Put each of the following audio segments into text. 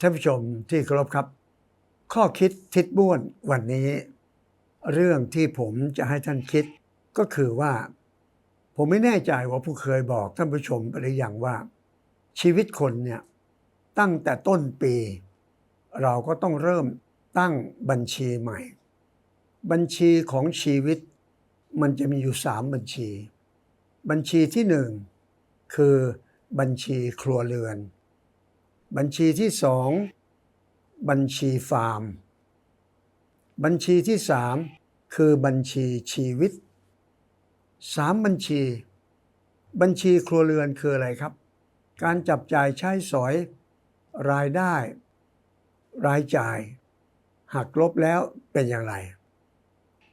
ท่านผู้ชมที่เคารพครับ ข้อคิดทิศบ้วนวันนี้ เรื่องที่ผมจะให้ท่านคิดก็คือว่า ผมไม่แน่ใจว่าผู้เคยบอกท่านผู้ชมไปหรือยังว่า ชีวิตคนเนี่ยตั้งแต่ต้นปี เราก็ต้องเริ่มตั้งบัญชีใหม่ บัญชีของชีวิต มันจะมีอยู่สามบัญชี บัญชีที่หนึ่งคือบัญชีครัวเรือน บัญชีที่สองบัญชีฟาร์ม บัญชีที่สามคือบัญชีชีวิตสามบัญชี บัญชีครัวเรือนคืออะไรครับ การจับจ่ายใช้สอย รายได้ รายจ่าย หักลบแล้วเป็นอย่างไร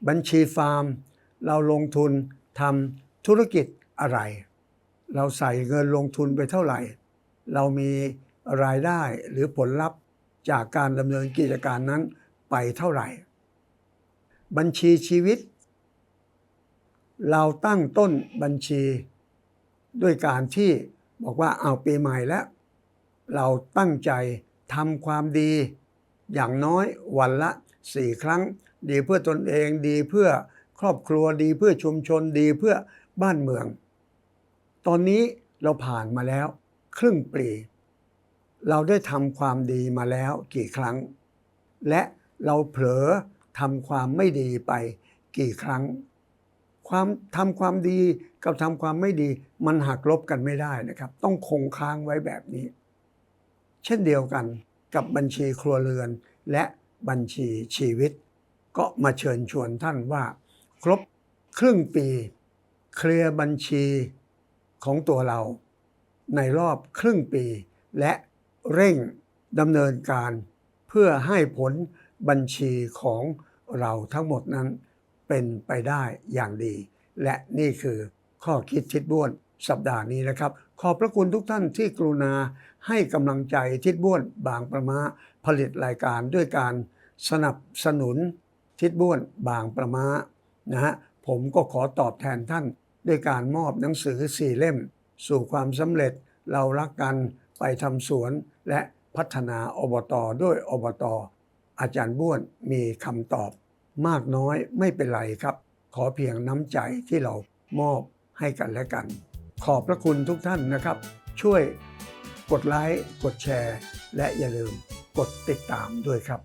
บัญชีฟาร์ม เราลงทุนทำธุรกิจอะไร เราใส่เงินลงทุนไปเท่าไหร่ เรามี รายได้หรือผลลัพธ์จากการดำเนินกิจการนั้นไปเท่าไหร่ บัญชีชีวิต เราตั้งต้นบัญชีด้วยการที่บอกว่าเอาปีใหม่แล้ว เราตั้งใจทำความดี อย่างน้อยวันละสี่ครั้ง ดีเพื่อตนเองดีเพื่อครอบครัวดีเพื่อชุมชนดีเพื่อบ้านเมือง ตอนนี้เราผ่านมาแล้ว ครึ่งปี เราได้ทำความดีมาแล้วกี่ครั้ง และเราเผลอทำความไม่ดีไปกี่ครั้ง ความทำความดีกับทำความไม่ดีมันหักลบกันไม่ได้นะครับ ต้องคงค้างไว้แบบนี้ เช่นเดียวกันกับบัญชีครัวเรือนและบัญชีชีวิต ก็มาเชิญชวนท่านว่า ครบครึ่งปี เคลียร์บัญชีของตัวเรา ในรอบครึ่งปีและ เร่งดำเนินการ เพื่อให้ผลบัญชีของเราทั้งหมดนั้นเป็นไปได้อย่างดี และนี่คือข้อคิดทิศบ้วนสัปดาห์นี้นะครับ ขอบพระคุณทุกท่านที่กรุณาให้กำลังใจทิศบ้วนบางประมาผลิตรายการด้วยการสนับสนุนทิศบ้วนบางประมานะฮะผมก็ขอตอบแทนท่าน ด้วยการมอบหนังสือสี่เล่ม สู่ความสำเร็จเรารักกัน ไปทำสวนและพัฒนาอบตด้วยอบตอาจารย์บ้วนมีคำตอบ มากน้อยไม่เป็นไรครับ ขอเพียงน้ำใจที่เรามอบให้กันและกัน ขอบพระคุณทุกท่านนะครับ ช่วยกดไลค์กดแชร์ และอย่าลืมกดติดตามด้วยครับ